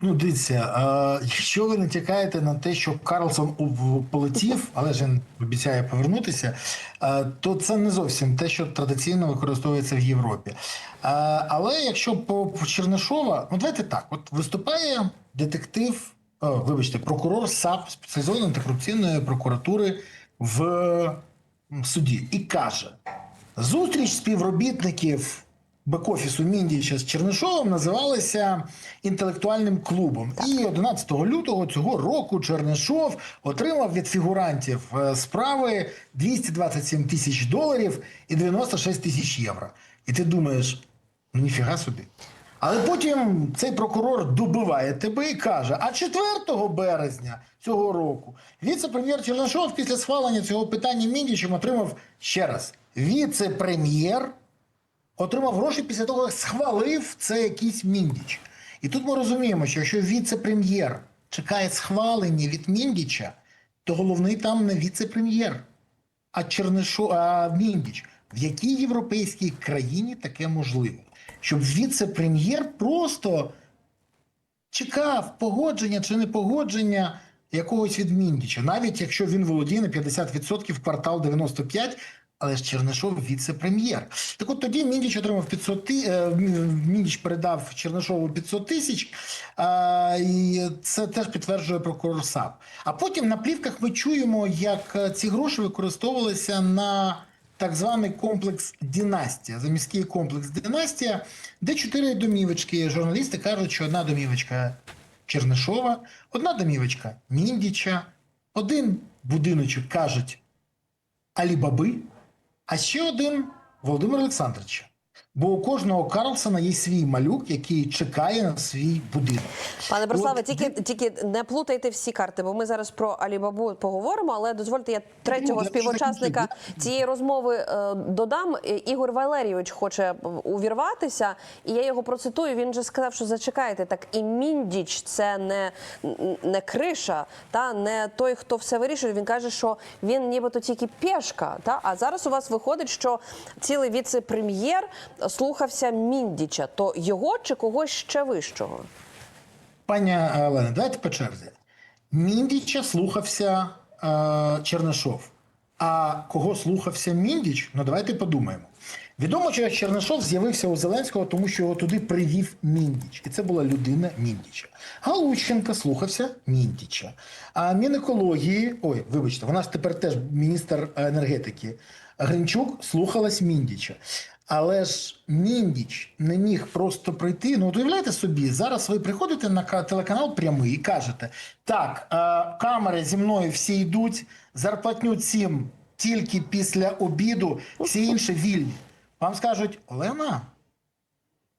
Ну, дивіться, а, якщо ви натякаєте на те, що Карлсон полетів, але ж він обіцяє повернутися, а, то це не зовсім те, що традиційно використовується в Європі. А, але якщо по, по Чернишова, ну давайте так: от виступає детектив, о, вибачте, прокурор САП спеціалізованої антикорупційної прокуратури в суді і каже: зустріч співробітників бек-офісу Міндіча з Чернишовим називалася інтелектуальним клубом. І 11 лютого цього року Чернишов отримав від фігурантів е, справи 227 тисяч доларів і 96 тисяч євро. І ти думаєш, ну ніфіга собі. Але потім цей прокурор добиває тебе і каже: а 4 березня цього року віце-прем'єр Чернишов після схвалення цього питання Міндічем отримав ще раз віце-прем'єр отримав гроші після того, як схвалив це якийсь міндіч. І тут ми розуміємо, що якщо віце-прем'єр чекає схвалення від міндіча, то головний там не віце-прем'єр, а Чернишо, а міндіч. В якій європейській країні таке можливо? Щоб віце-прем'єр просто чекав погодження чи не погодження якогось від Міндіча, навіть якщо він володіє на 50% квартал 95, але ж Чернишов віце-прем'єр. Так от тоді Міндіч отримав 500 ти... е, Міндіч передав Чернишову 500 тисяч, і це теж підтверджує прокурор САП. А потім на плівках ми чуємо, як е, ці гроші використовувалися на так званий комплекс Дінастія, заміський комплекс Дінастія, де чотири домівочки. Журналісти кажуть, що одна домівочка Чернишова, одна домівочка Міндіча, один будиночок кажуть Алібаби, а ще один Володимир Олександровича. Бо у кожного Карлсона є свій малюк, який чекає на свій будинок. Пане Бориславе, От, тільки тільки не плутайте всі карти, бо ми зараз про Алібабу поговоримо. Але дозвольте, я третього я співучасника цієї розмови е, додам. Ігор Валерійович хоче увірватися, і я його процитую. Він же сказав, що зачекайте, так і Міндіч це не, не криша, та не той, хто все вирішує. Він каже, що він нібито тільки пешка. Та а зараз у вас виходить, що цілий віце-прем'єр слухався Міндіча. То його чи когось ще вищого? Пані Олена, давайте по черзі. Міндіча слухався е, Чернишов. А кого слухався Міндіч? Ну давайте подумаємо. Відомо, що Чернишов з'явився у Зеленського, тому що його туди привів Міндіч. І це була людина Міндіча. Галущенка слухався Міндіча. А Мінекології, ой, вибачте, вона ж тепер теж міністр енергетики. Гринчук слухалась Міндіча. Але ж Міндіч не міг просто прийти. Ну, от уявляєте собі, зараз ви приходите на телеканал прямий і кажете: так, е, камери зі мною всі йдуть, зарплатню цим тільки після обіду, всі інші вільні. Вам скажуть, Олена,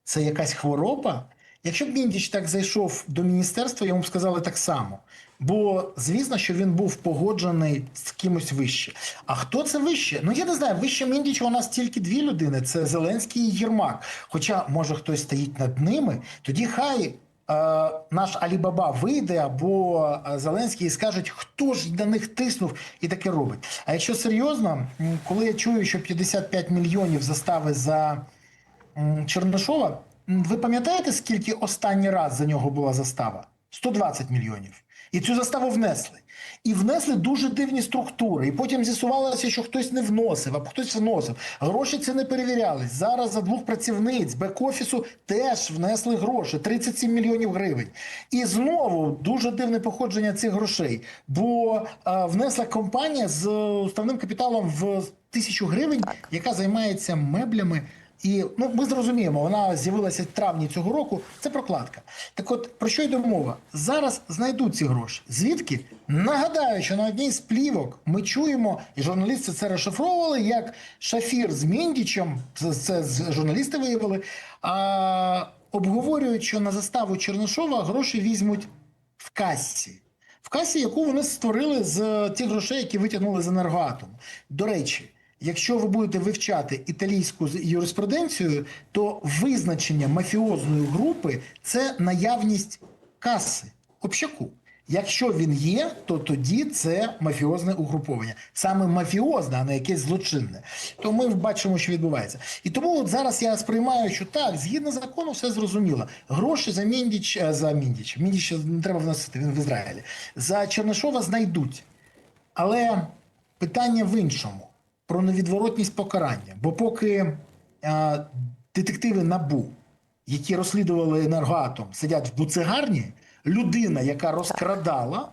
це якась хвороба. Якщо б Міндіч так зайшов до міністерства, йому б сказали так само. Бо звісно, що він був погоджений з кимось вище. А хто це вище? Ну я не знаю. Вище Міндіча у нас тільки дві людини: це Зеленський і Єрмак. Хоча, може, хтось стоїть над ними, тоді хай. е, Наш Алібаба вийде або е, Зеленський і скажуть, хто ж на них тиснув і таке робить. А якщо серйозно, коли я чую, що 55 мільйонів застави за Чернишова. Ви пам'ятаєте, скільки останній раз за нього була застава? 120 мільйонів. І цю заставу внесли. І внесли дуже дивні структури. І потім з'ясувалося, що хтось не вносив, а хтось вносив. Гроші це не перевірялись. Зараз за двох працівниць бек-офісу теж внесли гроші 37 мільйонів гривень. І знову дуже дивне походження цих грошей. Бо а, внесла компанія з уставним капіталом в тисячу гривень, Так. яка займається меблями. І ну ми зрозуміємо, вона з'явилася в травні цього року. Це прокладка. Так, от про що йде мова? Зараз знайдуть ці гроші. Звідки? Нагадаю, що на одній з плівок ми чуємо, і журналісти це розшифровували, як Шафір з Міндічем, це, журналісти виявили, а, обговорюють, що на заставу Чернишова гроші візьмуть в касі. В касі, яку вони створили з тих грошей, які витягнули з енергоатому. До речі, якщо ви будете вивчати італійську юриспруденцію, то визначення мафіозної групи це наявність каси, общаку. Якщо він є, то тоді це мафіозне угруповання. Саме мафіозне, а не якесь злочинне. То ми бачимо, що відбувається. І тому от зараз я сприймаю, що так, згідно закону, все зрозуміло. Гроші за Міндіч, е, за Міндіч, Міндіч не треба вносити, він в Ізраїлі. За Чернишова знайдуть. Але питання в іншому про невідворотність покарання. Бо поки е, детективи НАБУ, які розслідували енергоатом, сидять в буцегарні, людина, яка розкрадала,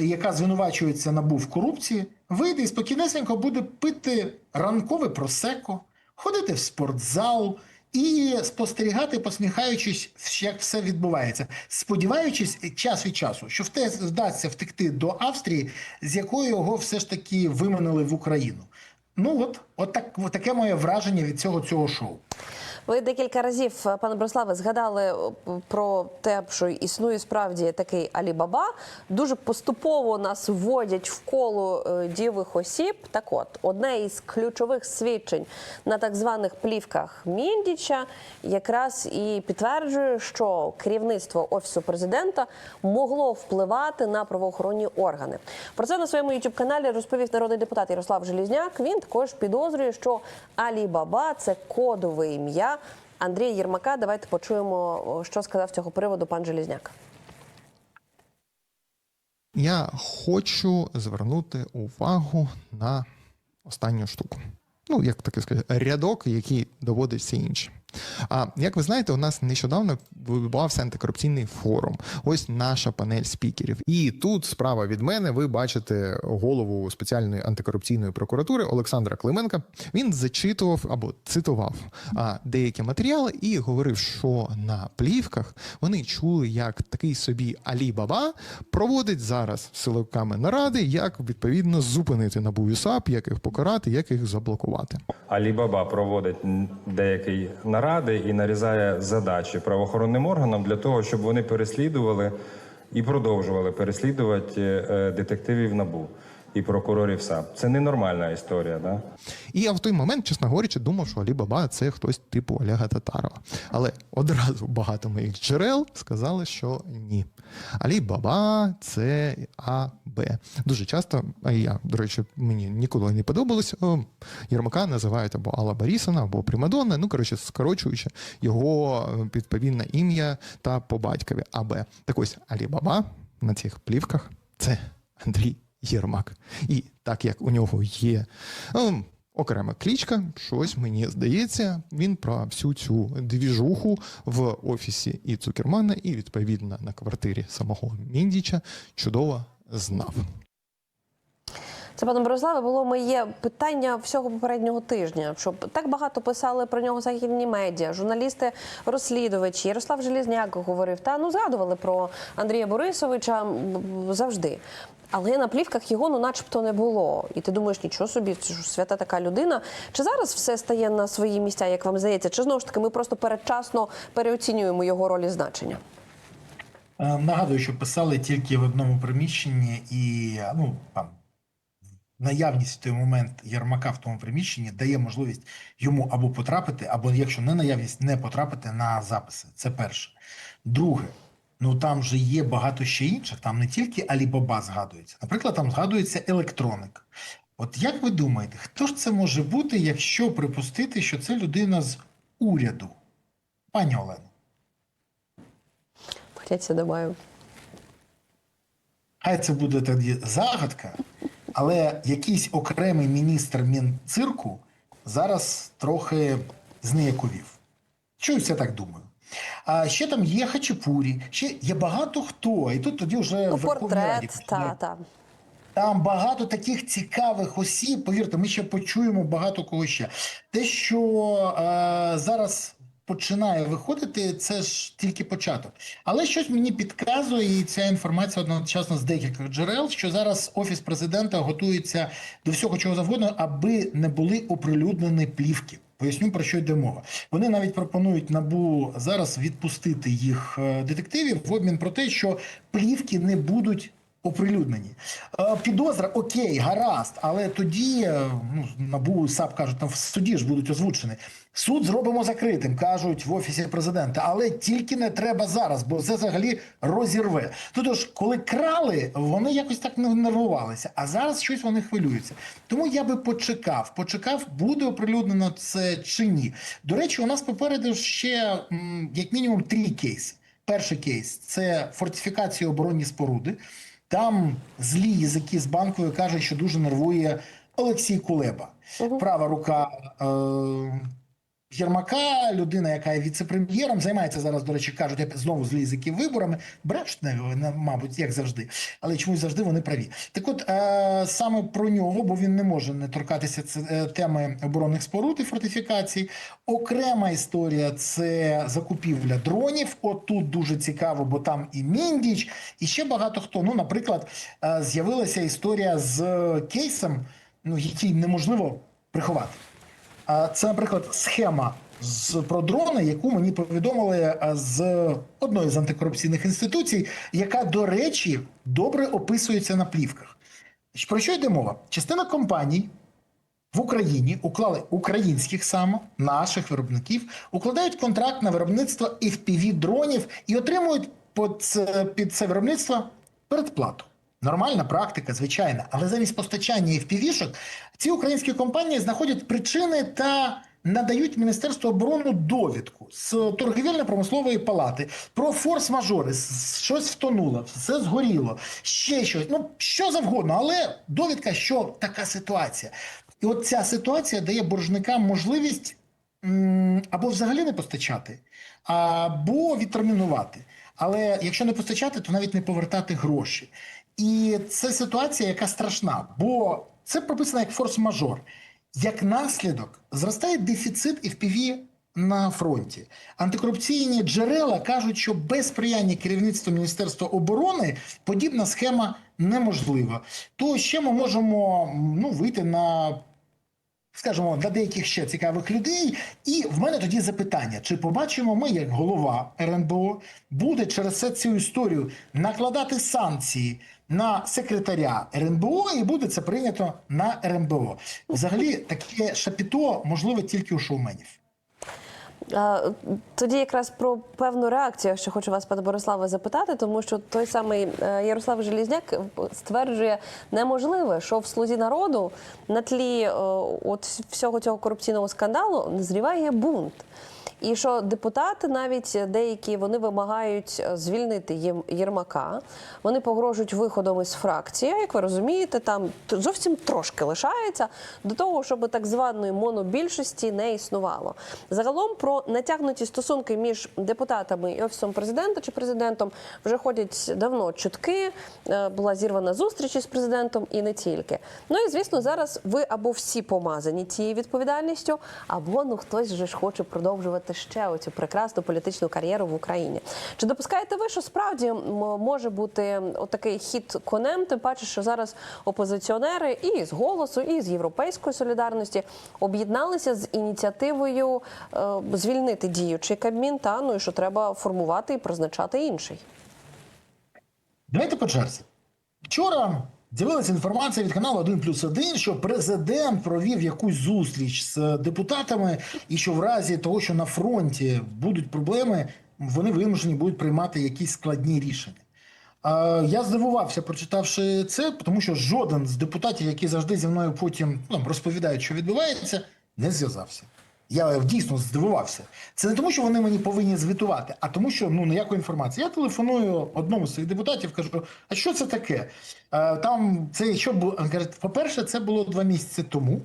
яка звинувачується НАБУ в корупції, вийде і спокійнесенько буде пити ранкове просеко, ходити в спортзал. І спостерігати, посміхаючись, як все відбувається, сподіваючись час від часу, що вте вдасться втекти до Австрії, з якої його все ж таки виманили в Україну. Ну от, от так, от таке моє враження від цього цього шоу. Ви декілька разів, е, пане Бориславе, згадали е, про те, що існує справді такий Алібаба. Дуже поступово нас вводять в коло е, дієвих осіб. Так от, одне із ключових свідчень на так званих плівках Міндіча якраз і підтверджує, що керівництво офісу президента могло впливати на правоохоронні органи. Про це на своєму youtube каналі розповів народний депутат Ярослав Желізняк. Він також підозрює, що Алібаба це кодове ім'я Андрія Єрмака. Давайте почуємо, що сказав цього приводу пан Желізняк. Я хочу звернути увагу на останню штуку. Ну, як таке сказати, рядок, який доводить всі інші. А як ви знаєте, у нас нещодавно відбувався антикорупційний форум. Ось наша панель спікерів. І тут справа від мене. Ви бачите голову спеціальної антикорупційної прокуратури Олександра Клименка. Він зачитував або цитував а, деякі матеріали і говорив, що на плівках вони чули, як такий собі Алі Баба проводить зараз силовиками наради, як відповідно зупинити набу САП, як їх покарати, як їх заблокувати. Алібаба проводить м, деякі наради і нарізає задачі правоохоронним органам для того, щоб вони переслідували і продовжували переслідувати е, детективів НАБУ і прокурорів САП. Це ненормальна історія, да? І я в той момент, чесно говорячи, думав, що Алі Баба це хтось типу Олега Татарова. Але одразу багато моїх джерел сказали, що ні. Алі Баба це АБ. Дуже часто, а я, до речі, мені ніколи не подобалось. Єрмака називають або Алла Борісона, або Примадонна. Ну, коротше, скорочуючи його е, відповідне ім'я та по батькові АБ. Так ось Алі Баба на цих плівках це Андрій Єрмак. І так як у нього є ем, окрема клічка, щось мені здається, він про всю цю двіжуху в офісі і Цукермана, і відповідно на квартирі самого Міндіча чудово знав. Це пане Бориславе, було моє питання всього попереднього тижня. Щоб так багато писали про нього західні медіа, журналісти, розслідувачі. Ярослав Желізняк говорив, та ну згадували про Андрія Борисовича завжди. Але на плівках його ну, начебто, не було. І ти думаєш, нічого собі, це ж свята така людина. Чи зараз все стає на свої місця, як вам здається? Чи знову ж таки ми просто передчасно переоцінюємо його роль і значення? Е, Нагадую, що писали тільки в одному приміщенні, і ну там наявність в той момент Єрмака в тому приміщенні дає можливість йому або потрапити, або якщо не наявність, не потрапити на записи. Це перше. Друге, ну там же є багато ще інших. Там не тільки Алібаба згадується. Наприклад, там згадується електроник. От як ви думаєте, хто ж це може бути, якщо припустити, що це людина з уряду? Пані Олено. Поняття не маю. Хай це буде тоді загадка, але якийсь окремий міністр Мінцирку зараз трохи зніяковів. Чогось я так думаю. А ще там є Хачапурі, ще є багато хто. І тут тоді вже Ну, в Верховній Раді та, та. там багато таких цікавих осіб. Повірте, ми ще почуємо багато кого ще. Те, що е, зараз починає виходити, це ж тільки початок. Але щось мені підказує, і ця інформація одночасно з деяких джерел, що зараз офіс президента готується до всього чого завгодно, аби не були оприлюднені плівки. Поясню про що йде мова. Вони навіть пропонують набу зараз відпустити їх е, детективів в обмін про те, що плівки не будуть оприлюднені. Е, Підозра, окей, гаразд, але тоді е, ну, НАБУ САП кажуть, там в суді ж будуть озвучені. Суд зробимо закритим, кажуть в офісі президента, але тільки не треба зараз, бо це взагалі розірве. Ну, тож, коли крали, вони якось так не нервувалися, а зараз щось вони хвилюються. Тому я би почекав, почекав, буде оприлюднено це чи ні. До речі, у нас попереду ще як мінімум три кейси. Перший кейс це фортифікація оборонні споруди. Там злі язики з банкою кажуть, що дуже нервує Олексій Кулеба, права рука е- Єрмака, людина, яка є віце-прем'єром, займається зараз, до речі, кажуть, опять знову злі язики виборами. Брешуть, мабуть, як завжди, але чомусь завжди вони праві. Так от е- саме про нього, бо він не може не торкатися е, теми оборонних споруд і фортифікацій. Окрема історія це закупівля дронів. От тут дуже цікаво, бо там і Міндіч, і ще багато хто. Ну, наприклад, е, з'явилася історія з кейсом, ну який неможливо приховати. Це, наприклад, схема з про дрони, яку мені повідомили з одної з антикорупційних інституцій, яка, до речі, добре описується на плівках. Про що йде мова? Частина компаній в Україні уклали українських саме наших виробників, укладають контракт на виробництво fpv дронів і отримують під це виробництво передплату. Нормальна практика, звичайна, але замість постачання FPV-шок ці українські компанії знаходять причини та надають Міністерству оборони довідку з торгівельно-промислової палати про форс-мажори, щось втонуло, все згоріло, ще щось, ну що завгодно, але довідка, що така ситуація. І от ця ситуація дає боржникам можливість або взагалі не постачати, або відтермінувати. Але якщо не постачати, то навіть не повертати гроші. І це ситуація, яка страшна, бо це прописано як форс-мажор. Як наслідок зростає дефіцит FPV на фронті. Антикорупційні джерела кажуть, що без сприяння керівництва Міністерства оборони подібна схема неможлива. То ще ми можемо ну, вийти на скажімо, для деяких ще цікавих людей. І в мене тоді запитання: чи побачимо ми, як голова РНБО, буде через це цю історію накладати санкції на секретаря РНБО, і буде це прийнято на РНБО? Взагалі, таке шапіто можливе тільки у шоуменів. Тоді якраз про певну реакцію, що хочу вас, пане Бориславе, запитати, тому що той самий е, Ярослав Желізняк стверджує неможливе, що в слузі народу на тлі е, от всього цього корупційного скандалу назріває бунт. І що депутати навіть деякі вони вимагають е, звільнити Єм- Єрмака. Вони погрожують виходом із фракції. Як ви розумієте, там зовсім трошки лишається до того, щоб так званої монобільшості не існувало. Загалом про натягнуті стосунки між депутатами і офісом президента чи президентом вже ходять давно чутки. Е, Була зірвана зустріч із президентом і не тільки. Ну і звісно, зараз ви або всі помазані цією відповідальністю, або ну хтось же ж хоче продовжувати ще оцю прекрасну політичну кар'єру в Україні. Чи допускаєте ви, що справді може бути отакий хід конем? Тим паче, що зараз опозиціонери і з голосу, і з європейської солідарності об'єдналися з ініціативою е, звільнити діючий кабмін, та ну і що треба формувати і призначати інший. Давайте по черзі. Вчора з'явилася інформація від каналу 1 плюс 1, що президент провів якусь зустріч з депутатами, і що в разі того, що на фронті будуть проблеми, вони вимушені будуть приймати якісь складні рішення. Я здивувався, прочитавши це, тому що жоден з депутатів, які завжди зі мною потім ну, розповідають, що відбувається, не зв'язався. Я дійсно здивувався. Це не тому, що вони мені повинні звітувати, а тому, що ну ніякої інформації. Я телефоную одному з цих депутатів, кажу: а що це таке? Е, Там це що було? Каже, по-перше, це було два місяці тому.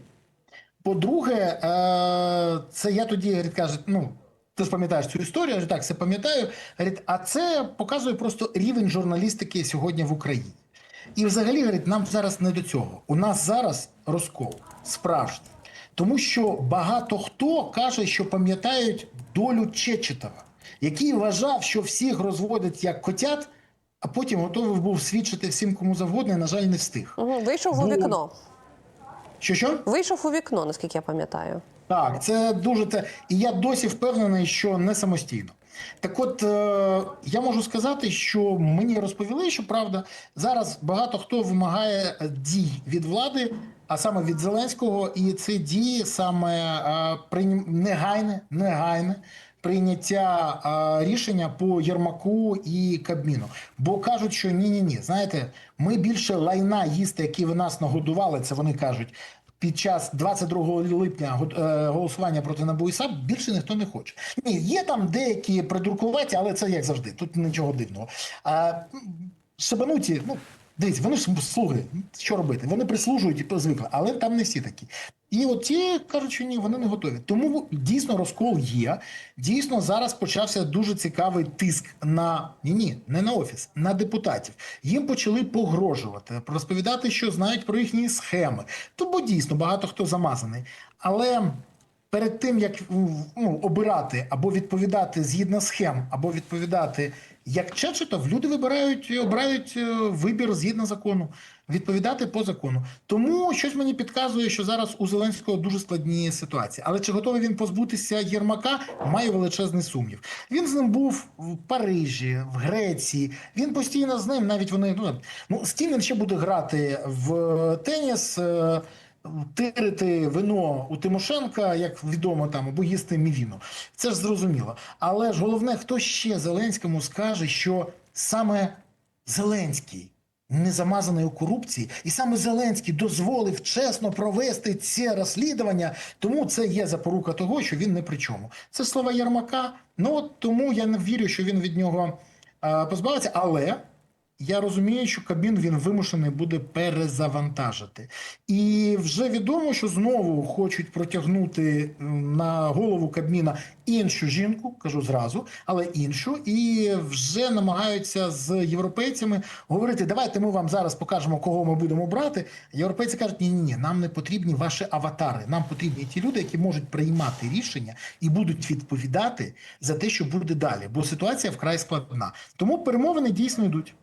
По-друге, е, це я тоді каже, ну. Ти ж пам'ятаєш цю історію, я кажу, так, це пам'ятаю. Говорить, а це показує просто рівень журналістики сьогодні в Україні. І взагалі, говорить, нам зараз не до цього. У нас зараз розкол справжній. Тому що багато хто каже, що пам'ятають долю Чечетова, який вважав, що всіх розводять як котят, а потім готовий був свідчити всім кому завгодно, і, на жаль, не встиг. Угу. Вийшов у Ну, вікно. Що що? Вийшов у вікно, наскільки я пам'ятаю. Так, це дуже це. І я досі впевнений, що не самостійно. Так от е, я можу сказати, що мені розповіли, що правда зараз багато хто вимагає дій від влади, а саме від Зеленського, і це дії саме негайне, негайне. Прийняття рішення по Єрмаку і Кабміну, бо кажуть, що ні, ні, ні. Знаєте, ми більше лайна їсти, які ви нас нагодували. Це вони кажуть під час 22 липня е, голосування проти НАБУ і САП більше ніхто не хоче. Ні, є там деякі придуркуваті, але це як завжди. Тут нічого дивного. А м, шибануті, ну дивіться, вони ж слуги. Що робити? Вони прислужують і звикли, але там не всі такі. І от ті кажуть, що ні, вони не готові. Тому дійсно розкол є. Дійсно, зараз почався дуже цікавий тиск на ні, ні, не на офіс, на депутатів. Їм почали погрожувати, розповідати, що знають про їхні схеми. То бо дійсно багато хто замазаний. Але перед тим як ну, обирати або відповідати згідно схем, або відповідати як Чечетов, люди вибирають обирають е, вибір згідно закону, відповідати по закону. Тому щось мені підказує, що зараз у Зеленського дуже складні ситуації. Але чи готовий він позбутися Єрмака? Маю величезний сумнів. Він з ним був в Парижі, в Греції. Він постійно з ним, навіть вони ну, ну з ще буде грати в теніс. Тирити вино у Тимошенка, як відомо там, або їсти мівіну. Це ж зрозуміло. Але ж головне, хто ще Зеленському скаже, що саме Зеленський не замазаний у корупції, і саме Зеленський дозволив чесно провести це розслідування. Тому це є запорука того, що він не при чому. Це слова Єрмака. Ну от тому я не вірю, що він від нього е, позбавиться. Але я розумію, що Кабмін він вимушений буде перезавантажити. І вже відомо, що знову хочуть протягнути на голову Кабміна іншу жінку, кажу зразу, але іншу, і вже намагаються з європейцями говорити: давайте ми вам зараз покажемо, кого ми будемо брати. Європейці кажуть, ні, ні, ні, нам не потрібні ваші аватари. Нам потрібні ті люди, які можуть приймати рішення і будуть відповідати за те, що буде далі. Бо ситуація вкрай складна. Тому перемовини дійсно йдуть.